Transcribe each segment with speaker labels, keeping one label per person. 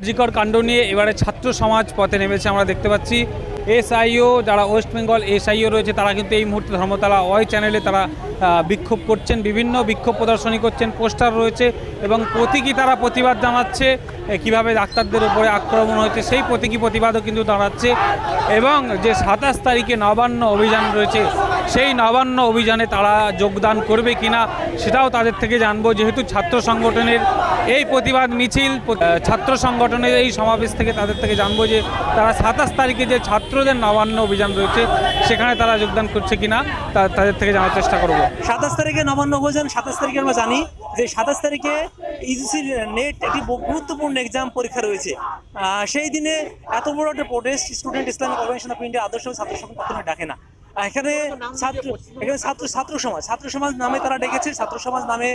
Speaker 1: কার্যকর কাণ্ড নিয়ে এবারে ছাত্র সমাজ পথে নেমেছে আমরা দেখতে পাচ্ছি। এসআইও যারা ওয়েস্ট বেঙ্গল এসআইও রয়েছে, তারা কিন্তু এই মুহূর্তে ধর্মতলা ওয়াই চ্যানেলে তারা বিক্ষোভ করছেন, বিভিন্ন বিক্ষোভ প্রদর্শনী করছেন, পোস্টার রয়েছে এবং প্রতীকী তারা প্রতিবাদ জানাচ্ছে। কীভাবে ডাক্তারদের উপরে আক্রমণ হয়েছে, সেই প্রতীকী প্রতিবাদও কিন্তু দাঁড়াচ্ছে। এবং যে সাতাশ তারিখে নবান্ন অভিযান রয়েছে, সেই নবান্ন অভিযানে তারা যোগদান করবে কিনা, সেটাও তাদের থেকে জানব। যেহেতু ছাত্র সংগঠনের এই প্রতিবাদ মিছিল ছাত্র সংগঠনের এই সমাবেশ থেকে তাদের থেকে জানব যে তারা সাতাশ তারিখে যে ছাত্রদের নবান্ন অভিযান রয়েছে, সেখানে তারা যোগদান করছে কিনা তাদের থেকে জানার চেষ্টা করব।
Speaker 2: সাতাশ তারিখে নবান্ন অভিযান, সাতাশ তারিখে আমরা জানি। যে সাতাশ তারিখে ইউজিসির নেট একটি গুরুত্বপূর্ণ এক্সাম পরীক্ষা রয়েছে। সেই দিনে এত বড় একটা protest student Islamic organisation of India আদর্শ ছাত্র সংঘ কখনোই ডাকে না। এখানে ছাত্র এখানে ছাত্র ছাত্র সমাজ ছাত্র সমাজ নামে তারা ডেকেছে, ছাত্র সমাজ নামে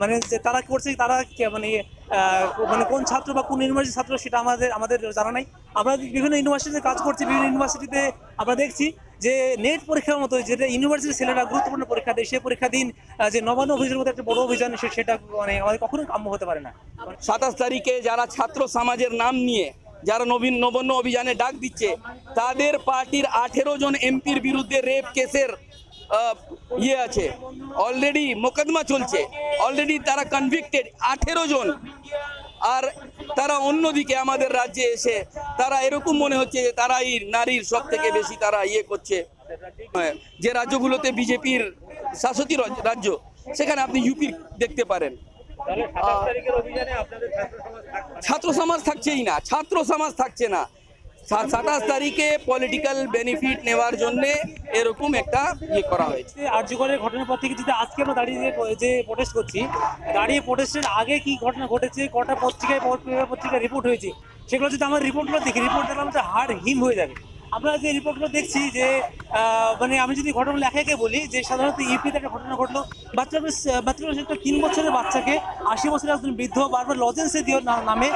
Speaker 2: মানে যে তারা করছে, তারা মানে মানে কোন ছাত্র বা কোন ইউনিভার্সিটির ছাত্র সেটা আমাদের আমাদের জানা নাই। আমরা বিভিন্ন ইউনিভার্সিটিতে কাজ করছি, বিভিন্ন ইউনিভার্সিটিতে আমরা দেখছি। যে নেট পরীক্ষার মতো যেটা ইউনিভার্সিটির ছেলেরা গুরুত্বপূর্ণ পরীক্ষা দেয় সেই পরীক্ষা দিন যে নবান্ন অভিযানের মতো একটা বড় অভিযান সেটা মানে আমাদের কখনোই কাম্য হতে পারে না।
Speaker 3: সাতাশ তারিখে যারা ছাত্র সমাজের নাম নিয়ে, যারা নবীন নবান্ন অভিযানে ডাক দিচ্ছে, তাদের পার্টির আঠেরো জন এমপির বিরুদ্ধে রেপ কেসের ইয়ে আছে। অলরেডি মোকদ্দমা চলছে। অলরেডি তারা কনভিক্টেড আঠেরো জন। আর তারা অন্যদিকে আমাদের রাজ্যে এসে তারা এরকম মনে হচ্ছে যে তারাই নারীর সব থেকে বেশি তারা ইয়ে করছে। যে রাজ্যগুলোতে বিজেপির শাসতি রাজ্য সেখানে আপনি ইউপি দেখতে পারেন। ছাত্র সমাজ থাকছেই না ছাত্র সমাজ থাকছে না। সাতাশ তারিখে পলিটিক্যাল বেনিফিট নেওয়ার জন্য এরকম একটা ইয়ে করা হয়েছে।
Speaker 2: আর্যগড়ের ঘটনার পর থেকে যদি আজকে আমরা দাঁড়িয়ে যে প্রোটেস্ট করছি, দাঁড়িয়ে প্রোটেস্টের আগে কি ঘটনা ঘটেছে, কটা পত্রিকায় পত্রিকা পত্রিকায় রিপোর্ট হয়েছে, সেগুলো যদি আমার রিপোর্টগুলো দেখি রিপোর্ট দেখলে আমাদের হাড় হিম হয়ে যাবে। আমরা যে রিপোর্টগুলো দেখছি যে মানে আমি যদি ঘটনা লেখাকে বলি, যে সাধারণত ইউপিতে একটা ঘটনা ঘটলো বাচ্চা মাত্র একটা তিন বছরের বাচ্চাকে আশি বছরের একজন বৃদ্ধ বারবার লজেন্সে দিয়ে নামে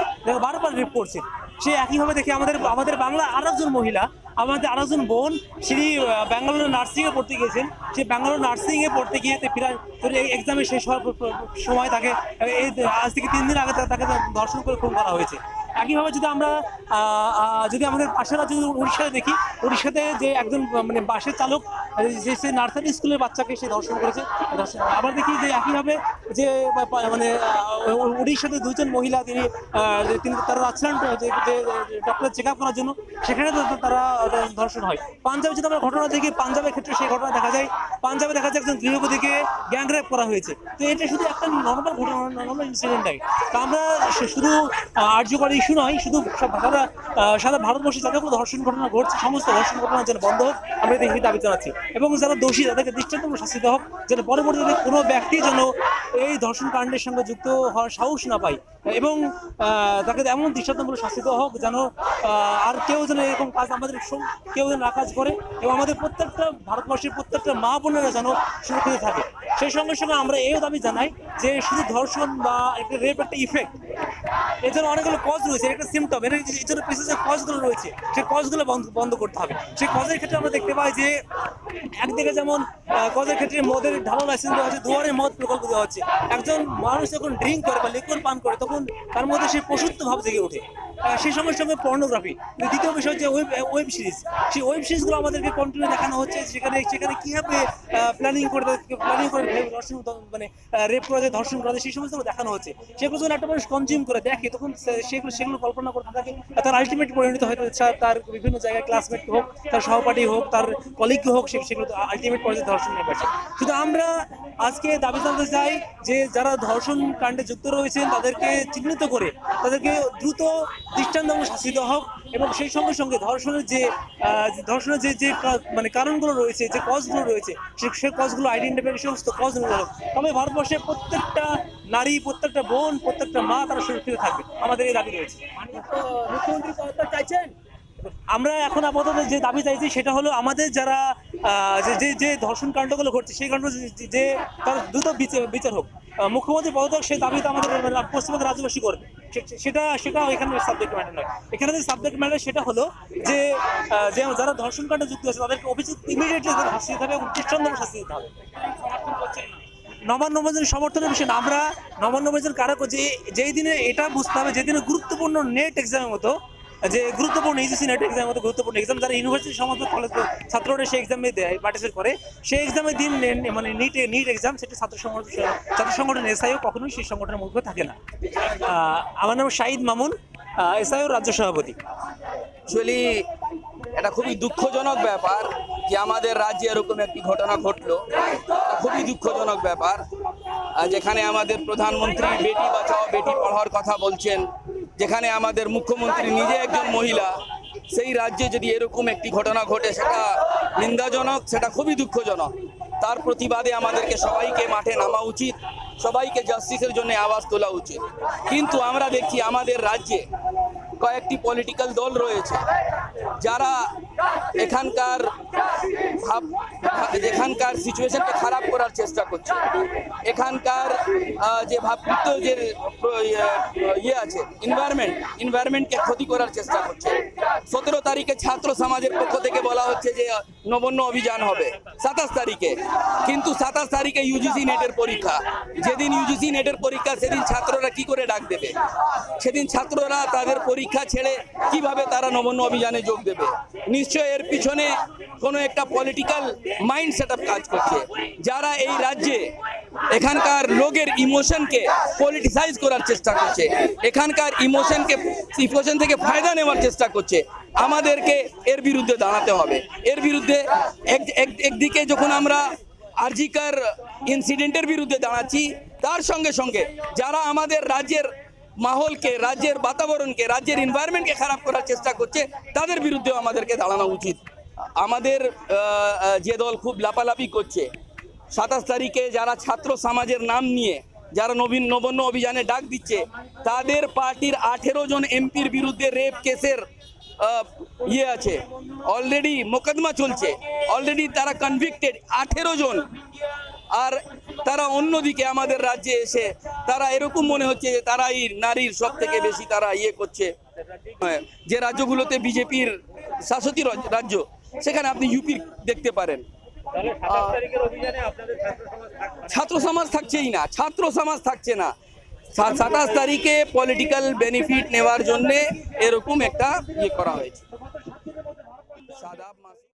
Speaker 2: বারবার রেপ করছে সে একইভাবে দেখে আমাদের আমাদের বাংলা আর একজন মহিলা, আমাদের আর একজন বোন তিনি ব্যাঙ্গালোর নার্সিংয়ে পড়তে গিয়েছেন। সে ব্যাঙ্গালোর নার্সিংয়ে পড়তে গিয়ে ফিরা এক্সামে শেষ হওয়ার সময় তাকে এই আজ থেকে তিন দিন আগে তাকে দর্শন করে খুন করা হয়েছে। একইভাবে যদি আমরা যদি আমাদের পাশের রাজ্য যদি উড়িষ্যাতে দেখি, উড়িষ্যাতে যে একজন মানে বাসের চালক, যে সে নার্সারি স্কুলের বাচ্চাকে সে ধর্ষণ করেছে আবার দেখি যে একইভাবে যে মানে উড়িষ্যাতে দুজন মহিলা তিনি তিনি তারা যাচ্ছিলেন যে ডক্টর চেক আপ করার জন্য সেখানে তো তারা ধর্ষণ হয়। পাঞ্জাবে যদি আমরা ঘটনা দেখি, পাঞ্জাবের ক্ষেত্রে সেই ঘটনা দেখা যায়। পাঞ্জাবে দেখা যায় একজন গৃহবধূকে গ্যাং রেপ করা হয়েছে। তো এটা শুধু একটা নর্মাল ঘটনা নর্মাল ইনসিডেন্ট নয় তো আমরা শুধু আর্যকর ইস্যু নয়, শুধু সারা ভারতবর্ষে যতগুলো ধর্ষণ ঘটনা ঘটছে, সমস্ত ধর্ষণ ঘটনা যেন বন্ধ হোক, আমরা এই দাবি জানাচ্ছি। এবং যারা দোষী, তাদেরকে দৃষ্টান্তমূলক শাস্তি দেওয়া হোক, যেন পরবর্তীতে কোনো ব্যক্তি যেন এই ধর্ষণ কাণ্ডের সঙ্গে যুক্ত হওয়ার সাহস না পায়। এবং তাকে এমন দৃষ্টান্তমূলক শাস্তি দেওয়া হোক যেন আর কেউ যেন এরকম কাজ আমাদের কেউ যেন না কাজ করে এবং আমাদের প্রত্যেকটা ভারতবর্ষের প্রত্যেকটা মা বোনেরা যেন সুরক্ষিত থাকে। সেই সঙ্গে সঙ্গে আমরা এও দাবি জানাই যে শুধু ধর্ষণ বা একটা রেপ একটা ইফেক্ট এর জন্য অনেকগুলো কজ রয়েছে একটা সিমটম এর জন্য পিছনে যে কজগুলো রয়েছে, সেই কজগুলো বন্ধ বন্ধ করতে হবে। সেই কজের ক্ষেত্রে আমরা দেখতে পাই যে একদিকে যেমন কজের ক্ষেত্রে মদের ঢালো লাইসেন্স দেওয়া হচ্ছে, দুয়ারে মদ প্রকল্প দেওয়া হচ্ছে। একজন মানুষ যখন ড্রিঙ্ক করে বা লিকুইড পান করে, তখন তার মধ্যে সেই পশুত্ব ভাব জেগে ওঠে। সেই সঙ্গে সঙ্গে পর্নোগ্রাফি দ্বিতীয় বিষয় হচ্ছে ওয়েব ওয়েব সিরিজ সেই ওয়েব সিরিজগুলো আমাদেরকে কন্টিনিউ দেখানো হচ্ছে সেখানে সেখানে কীভাবে প্ল্যানিং করে প্ল্যানিং করে ধর্ষণ মানে রেপ করা যায়, ধর্ষণ করা যায়, সেই সমস্ত দেখানো হচ্ছে। সেগুলো যখন একটা মানুষ কনজিউম করে, দেখে, তখন সেগুলো সেগুলো কল্পনা করতে থাকে তার আলটিমেট পরিণত হয়তো তার- বিভিন্ন জায়গায় ক্লাসমেট হোক, তার সহপাঠী হোক, তার কলিগ হোক সেগুলো আলটিমেট পর্যায়ে ধর্ষণ নিয়ে বসে। শুধু আমরা আজকে দাবি জানতে চাই যে, যারা ধর্ষণ কাণ্ডে যুক্ত রয়েছেন, তাদেরকে চিহ্নিত করে, তাদেরকে দ্রুত দৃষ্টান্তমূলক শাস্তি দেওয়া হোক এবং সেই সঙ্গে সঙ্গে ধর্ষণের যে ধর্ষণের যে যে মানে কারণগুলো রয়েছে যে কজগুলো রয়েছে সে- কজগুলো আইডেন্টিফাই সমস্ত কজগুলো হোক তবে ভারতবর্ষের প্রত্যেকটা নারী প্রত্যেকটা বোন প্রত্যেকটা মা তারা সুরক্ষিত থাকবে। আমাদের এই দাবি রয়েছে।
Speaker 3: মুখ্যমন্ত্রী চাইছেন?
Speaker 2: আমরা এখন আপাতত যে দাবি চাইছি সেটা হলো আমাদের যারা আহ, যে যে ধর্ষণ কাণ্ডগুলো ঘটছে সেই কাণ্ড যে- তার দ্রুত বিচার হোক। মুখ্যমন্ত্রী পদত্যাগ সেই দাবি তো আমাদের পশ্চিমবঙ্গের রাজ্যবাসী করবে। সেটা সেটা এখানে সাবজেক্ট ম্যাটার নয়। এখানে যে সাবজেক্ট ম্যাটার সেটা হলো যে যে যারা ধর্ষণ কাণ্ডে যুক্ত আছে, তাদেরকে অভিযোগ ইমিডিয়েটলি শাস্তি দিতে হবে এবং দৃষ্টান্তমূলক শাস্তি দিতে হবে। নবান্ন সমর্থনের বিষয় আমরা নবান্ন মোবাইল কারা যে যেই দিনে এটা বুঝতে হবে যেদিনে গুরুত্বপূর্ণ নেট এক্সামের মতো যে গুরুত্বপূর্ণ ইউজিসি নেট এক্সামের মতো গুরুত্বপূর্ণ এক্সাম যারা ইউনিভার্সিটি সমস্ত কলেজ ছাত্ররা সেই এক্সামে দেয় পার্টিসিপেট করে। সেই এক্সামে দিন মানে নিট নিট এক্সাম সেটা ছাত্র সংগঠন ছাত্র সংগঠন এসআইও কখনোই সেই সংগঠনের মুখে থাকে না। আমার নাম শাহিদ মামুন এসআইও রাজ্য সভাপতি।
Speaker 3: অ্যাকচুয়ালি এটা খুবই দুঃখজনক ব্যাপার যে আমাদের রাজ্যে এরকম একটি ঘটনা ঘটলো। খুবই দুঃখজনক ব্যাপার। যেখানে আমাদের প্রধানমন্ত্রী বেটি বাঁচাও, বেটি পড়ার কথা বলছেন। যেখানে আমাদের মুখ্যমন্ত্রী নিজে একজন মহিলা, সেই রাজ্যে যদি এরকম একটি ঘটনা ঘটে, সেটা নিন্দাজনক, সেটা খুবই দুঃখজনক। তার প্রতিবাদে আমাদেরকে সবাইকে মাঠে নামা উচিত, সবাইকে জাস্টিসের জন্য আওয়াজ তোলা উচিত। কিন্তু আমরা দেখছি আমাদের রাজ্যে কয়েকটি পলিটিক্যাল দল রয়েছে, যারা এখানকার ভাব এখানকার সিচুয়েশনকে খারাপ করার চেষ্টা করছে। এখানকার যে ভাবৃত্ব যে ইয়ে- আছে এনভায়রনমেন্ট এনভায়রনমেন্টকে ক্ষতি করার চেষ্টা করছে। সতেরো তারিখে ছাত্র সমাজের পক্ষ থেকে বলা হচ্ছে যে নবন্য অভিযান হবে সাতাশ তারিখে। কিন্তু সাতাশ তারিখে ইউজিসি নেটের পরীক্ষা। যেদিন ইউজিসি নেটের পরীক্ষা, সেদিন ছাত্ররা কি করে ডাক দেবে? সেদিন ছাত্ররা তাদের পরীক্ষা ছেড়ে কীভাবে তারা নবন্য অভিযানে যোগ দেবে? নিশ্চয় এর পিছনে কোনো একটা পলিটিক্যাল মাইন্ড সেট কাজ করছে। যারা এই রাজ্যে এখানকার লোকের ইমোশনকে পলিটিসাইজ করার চেষ্টা করছে। এখানকার ইমোশনকে ইমোশন থেকে ফায়দা নেওয়ার চেষ্টা করছে। আমাদেরকে এর বিরুদ্ধে দাঁড়াতে হবে। এর বিরুদ্ধে এক- এক- একদিকে যখন আমরা আরজিকার ইনসিডেন্টের বিরুদ্ধে দাঁড়াচ্ছি, তার সঙ্গে সঙ্গে যারা আমাদের রাজ্যের মাহলকে, রাজ্যের বাতাবরণকে, রাজ্যের এনভায়রনমেন্টকে খারাপ করার চেষ্টা করছে, তাদের বিরুদ্ধেও আমাদেরকে দাঁড়ানো উচিত। আমাদের যে দল খুব লাপালাপি করছে সাতাশ তারিখে যারা ছাত্র সমাজের নাম নিয়ে, যারা নবীন নবন্য অভিযানে ডাক দিচ্ছে, তাদের পার্টির আঠেরো জন এমপির বিরুদ্ধে রেপ কেসের ইয়ে আছে। অলরেডি মোকদ্দমা চলছে। অলরেডি তারা কনভিক্টেড আঠেরো জন। আর তারা অন্যদিকে আমাদের রাজ্যে এসে, তারা এরকম মনে হচ্ছে যে তারাই নারীর সব থেকে বেশি তারা ইয়ে করছে। যে রাজ্যগুলোতে বিজেপির শাসতি রাজ্য সেখানে আপনি ইউপি দেখতে পারেন। ছাত্র সমাজ থাকছেই না ছাত্র সমাজ থাকছে না। সাতাশ তারিখে পলিটিক্যাল বেনিফিট নেওয়ার জন্যে এরকম একটা ইয়ে করা হয়েছে। মাসি